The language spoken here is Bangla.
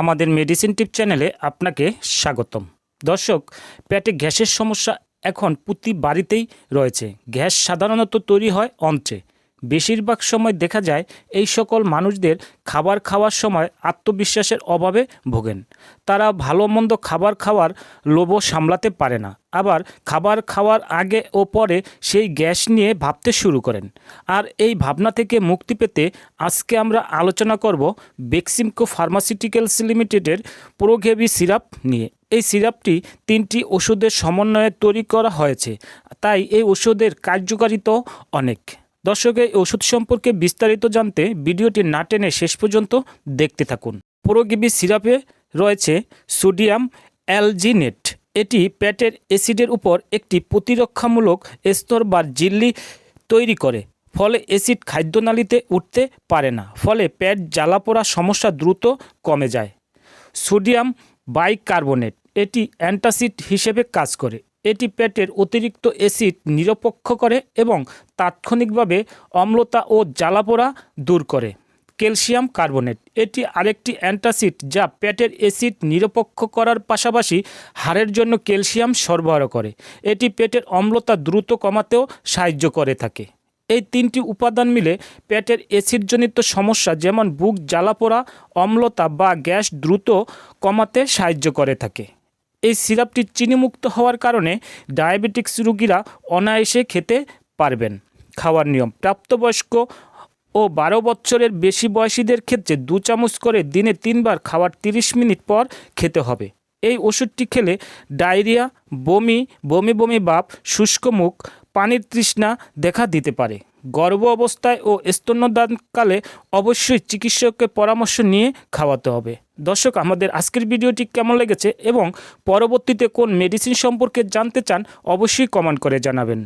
আমাদের মেডিসিন টিপ চ্যানেলে আপনাকে স্বাগতম। দর্শক, পেটে গ্যাসের সমস্যা এখন প্রতি বাড়িতেই রয়েছে। গ্যাস সাধারণত তৈরি হয় অন্ত্রে। বেশিরভাগ সময় দেখা যায় এই সকল মানুষদের খাবার খাওয়ার সময় আত্মবিশ্বাসের অভাবে ভোগেন। তারা ভালো মন্দ খাবার খাওয়ার লোভ সামলাতে পারে না। আবার খাবার খাওয়ার আগে ও পরে সেই গ্যাস নিয়ে ভাবতে শুরু করেন। আর এই ভাবনা থেকে মুক্তি পেতে আজকে আমরা আলোচনা করব বেক্সিমকো ফার্মাসিউটিক্যালস লিমিটেডের প্রোগেবি সিরাপ নিয়ে। এই সিরাপটি তিনটি ওষুধের সমন্বয়ে তৈরি করা হয়েছে। তাই এই ওষুধের কার্যকারিতাও অনেক। দর্শক, এই ওষুধ সম্পর্কে বিস্তারিত জানতে ভিডিওটি না টেনে শেষ পর্যন্ত দেখতে থাকুন। প্রোগেবি সিরাপে রয়েছে সোডিয়াম অ্যালজিনেট। এটি পেটের অ্যাসিডের উপর একটি প্রতিরক্ষামূলক স্তর বা জিল্লি তৈরি করে। ফলে অ্যাসিড খাদ্যনালীতে উঠতে পারে না। ফলে পেট জ্বালাপোড়া সমস্যা দ্রুত কমে যায়। Sodium bicarbonate. এটি অ্যান্টাসিড হিসেবে কাজ করে। এটি পেটের অতিরিক্ত অ্যাসিড নিরপেক্ষ করে এবং তাৎক্ষণিকভাবে অম্লতা ও জ্বালাপোড়া দূর করে। Calcium carbonate. এটি আরেকটি অ্যান্টাসিড যা পেটের অ্যাসিড নিরপেক্ষ করার পাশাপাশি হাড়ের জন্য ক্যালসিয়াম সরবরাহ করে। এটি পেটের অম্লতা দ্রুত কমাতেও সাহায্য করে থাকে। এই তিনটি উপাদান মিলে পেটের অ্যাসিডজনিত সমস্যা যেমন বুক, জ্বালাপোড়া, অম্লতা বা গ্যাস দ্রুত কমাতে সাহায্য করে থাকে। এই সিরাপটি চিনিমুক্ত হওয়ার কারণে ডায়াবেটিক্স রোগীরা অনায়াসে খেতে পারবেন। খাওয়ার নিয়ম, প্রাপ্তবয়স্ক ও বারো বছরের বেশি বয়সীদের ক্ষেত্রে দু চামচ করে দিনে তিনবার খাওয়ার তিরিশ মিনিট পর খেতে হবে। এই ওষুধটি খেলে ডায়রিয়া, বমি বমি বমি বাপ শুষ্ক মুখ, পানির তৃষ্ণা দেখা দিতে পারে। গর্ভ অবস্থায় ও স্তন্যদানকালে অবশ্যই চিকিৎসকের পরামর্শ নিয়ে খাওয়াতে হবে। দর্শক, আমাদের আজকের ভিডিওটি কেমন লেগেছে এবং পরবর্তীতে কোন মেডিসিন সম্পর্কে জানতে চান, অবশ্যই কমেন্ট করে জানাবেন।